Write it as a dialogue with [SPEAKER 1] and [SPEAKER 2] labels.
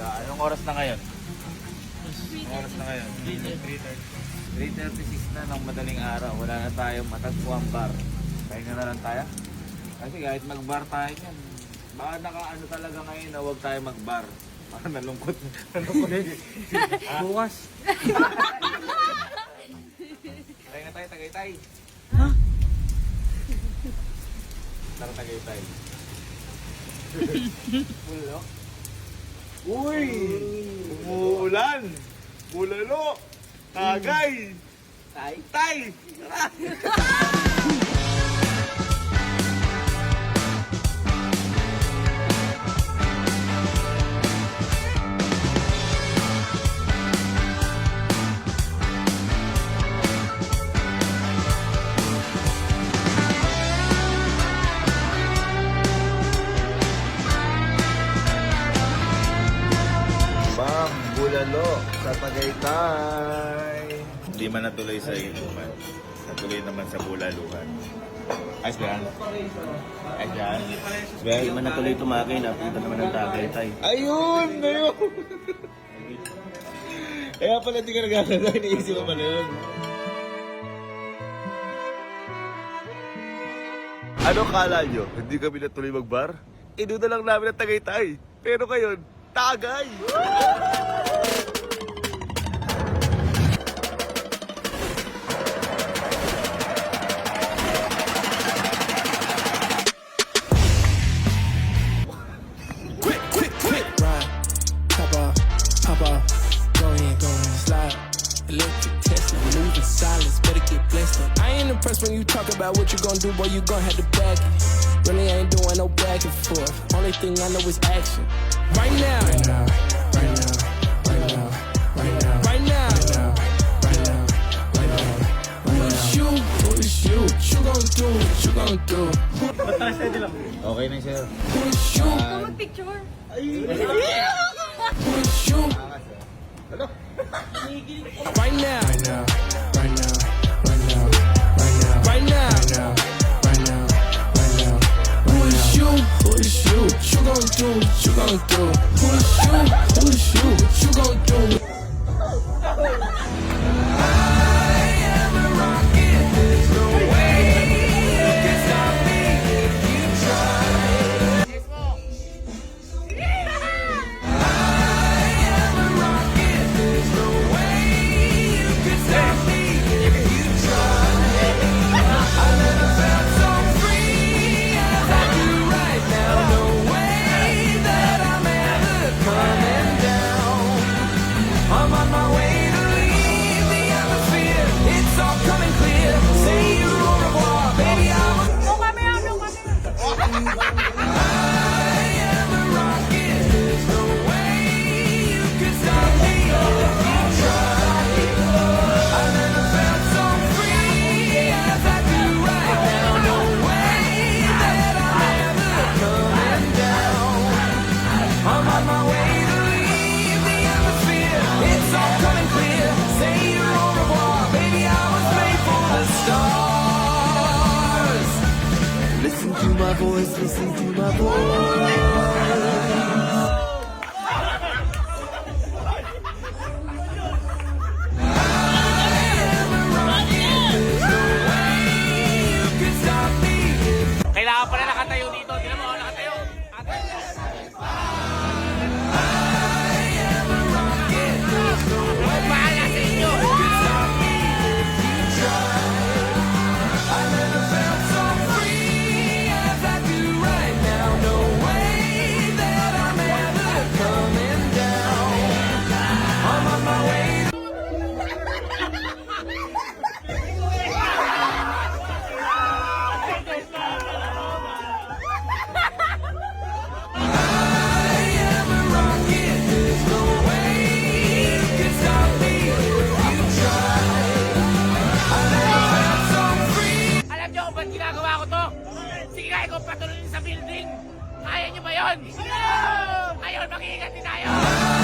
[SPEAKER 1] umaga. Anong oras na ngayon? Anong oras na ngayon? 3.36 na ng madaling araw. Wala na tayong matagpuang bar. Pahinga na lang tayo. Kasi kahit mag-bar tayo yan, baka naka-ano talaga ngayon na huwag tayo mag-bar. Parang nalungkot. nalungkot. Ah, Bukas. Pahinga tayo, tagay-tay.
[SPEAKER 2] Ha?
[SPEAKER 1] Tara, tagay-tay. Ulo. Uy! Umuulan! Bulalo! Tagay! Tay? Tay! Tara! Bulalo sa Tagaytay. Hindi man natuloy sa inuman. Natuloy naman sa bulaluhan. Ayos ba yan? Ayos yan?
[SPEAKER 2] Hindi man natuloy tumakay, napunta naman ng Tagaytay.
[SPEAKER 1] Ayun! Ayun! Kaya pala di ka nagkakala, iniisip mo pala yun. Ano kala nyo? Hindi kami natuloy mag-bar? Inuda lang namin ang Tagaytay. Pero ngayon, Tagay!
[SPEAKER 3] Electric Tesla, moving silence, better get blessed. I ain't impressed when you talk about what you gonna do, boy, you gonna have to back it. Really ain't doing no back and forth. Only thing I know is action. Right now. Right now, right now, right now, right now. Right now. Okay na, sir. Push you. Ito
[SPEAKER 1] Okay,
[SPEAKER 3] Ay! Push you. Right now. Right now. Right now. Right now. Right now. Right now. Right now. Right now. Who is you? Who is you? What you gon' do? What you gon' do? Who is you? Who is you? What you gon' do?
[SPEAKER 4] যাব Ayun! Ayun! Ayun! Mag-iingat din tayo!